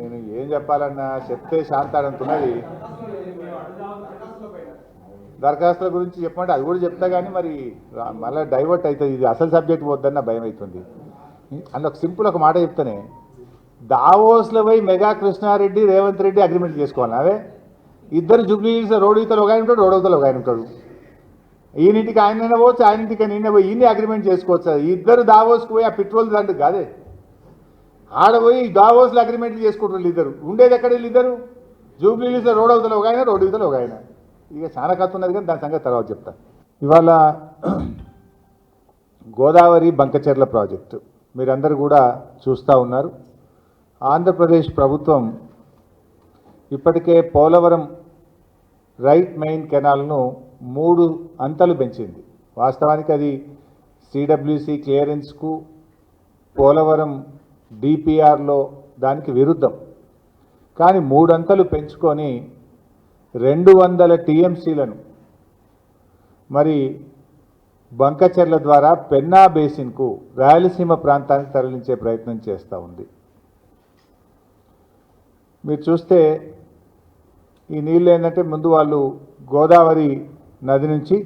నేను ఏం చెప్పాలన్నా చెప్తే శాంతాడంతున్నది దరఖాస్తుల గురించి చెప్పమంటే అది కూడా చెప్తా కానీ మరి మళ్ళీ డైవర్ట్ అవుతుంది. ఇది అసలు సబ్జెక్ట్ పోద్దన్న భయం అవుతుంది అందులో ఒక సింపుల్ ఒక మాట చెప్తానే దావోస్లో పోయి మెగా కృష్ణారెడ్డి రేవంత్ రెడ్డి అగ్రిమెంట్ చేసుకోవాలి అవే? ఇద్దరు జూబ్లీ రోడ్ ఇతలు ఒక ఆయన ఉంటాడు రోడ్ అవతల ఒక ఆయన ఉంటాడు. ఈయనింటికి ఆయన పోవచ్చు ఆయన ఇంటికి నిన్న పోయి ఈయన్ని అగ్రిమెంట్ చేసుకోవచ్చు. ఇద్దరు దావోస్కి పోయి ఆ పెట్రోల్ దండు కాదే? ఆడపోయి దావోస్లో అగ్రిమెంట్లు చేసుకుంటారు ఇద్దరు. ఉండేది ఎక్కడ వీళ్ళు ఇద్దరు? రోడ్ అవతల ఒక ఆయన రోడ్ ఇవతల ఒక ఆయన. ఇక చాలా కథ ఉన్నది కానీ దాని సంగతి తర్వాత చెప్తా. ఇవాళ గోదావరి బంకచెర్ల ప్రాజెక్టు. మీరందరూ కూడా చూస్తూ ఉన్నారు. ఆంధ్రప్రదేశ్ ప్రభుత్వం ఇప్పటికే పోలవరం రైట్ మెయిన్ కెనాల్ను మూడు అంతలు పెంచింది. వాస్తవానికి అది సిడబ్ల్యూసి క్లియరెన్స్కు పోలవరం డిపిఆర్లో దానికి విరుద్ధం. కానీ మూడంతలు పెంచుకొని రెండు వందల టీఎంసీలను మరి బంకచెర్ల ద్వారా పెన్నా బేసిన్కు రాయలసీమ ప్రాంతానికి తరలించే ప్రయత్నం చేస్తూ ఉంది. మీరు చూస్తే ఈ నీళ్ళు ఏంటంటే ముందు వాళ్ళు గోదావరి నది నుంచి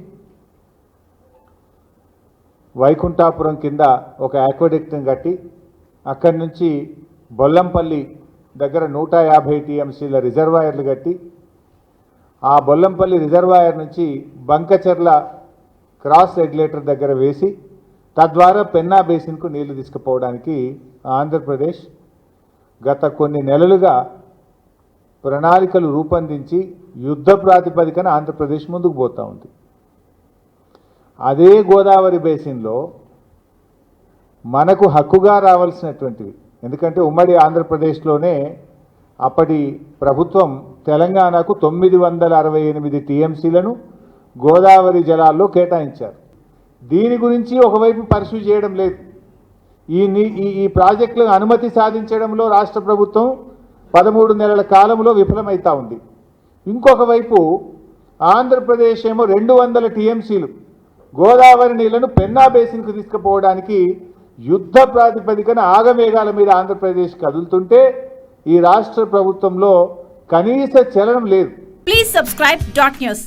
వైకుంఠాపురం కింద ఒక ఆక్వడెక్ట్ని కట్టి అక్కడి నుంచి బొల్లంపల్లి దగ్గర నూట యాభై టీఎంసీల రిజర్వాయర్లు కట్టి ఆ బొల్లంపల్లి రిజర్వాయర్ నుంచి బంకచెర్ల క్రాస్ రెగ్యులేటర్ దగ్గర వేసి తద్వారా పెన్నా బేసిన్కు నీళ్ళు తీసుకుపోవడానికి ఆంధ్రప్రదేశ్ గత కొన్ని నెలలుగా ప్రణాళికలు రూపొందించి యుద్ధ ప్రాతిపదికన ఆంధ్రప్రదేశ్ ముందుకు పోతూ ఉంది. అదే గోదావరి బేసిన్లో మనకు హక్కుగా రావాల్సినటువంటివి. ఎందుకంటే ఉమ్మడి ఆంధ్రప్రదేశ్లోనే అప్పటి ప్రభుత్వం తెలంగాణకు తొమ్మిది వందల అరవై ఎనిమిది టీఎంసీలను గోదావరి జలాల్లో కేటాయించారు. దీని గురించి ఒకవైపు పర్సూ చేయడం లేదు. ఈ నీ- ఈ ఈ ప్రాజెక్టులకు అనుమతి సాధించడంలో రాష్ట్ర ప్రభుత్వం పదమూడు నెలల కాలంలో విఫలమవుతా ఉంది. ఇంకొక వైపు ఆంధ్రప్రదేశ్ ఏమో రెండు వందల టీఎంసీలు గోదావరి నీళ్ళను పెన్నా బేసిన్కు తీసుకుపోవడానికి యుద్ధ ప్రాతిపదికన ఆగమేఘాల మీద ఆంధ్రప్రదేశ్ కదులుతుంటే ఈ రాష్ట్ర ప్రభుత్వంలో కనీస చలనం లేదు. Please subscribe dot news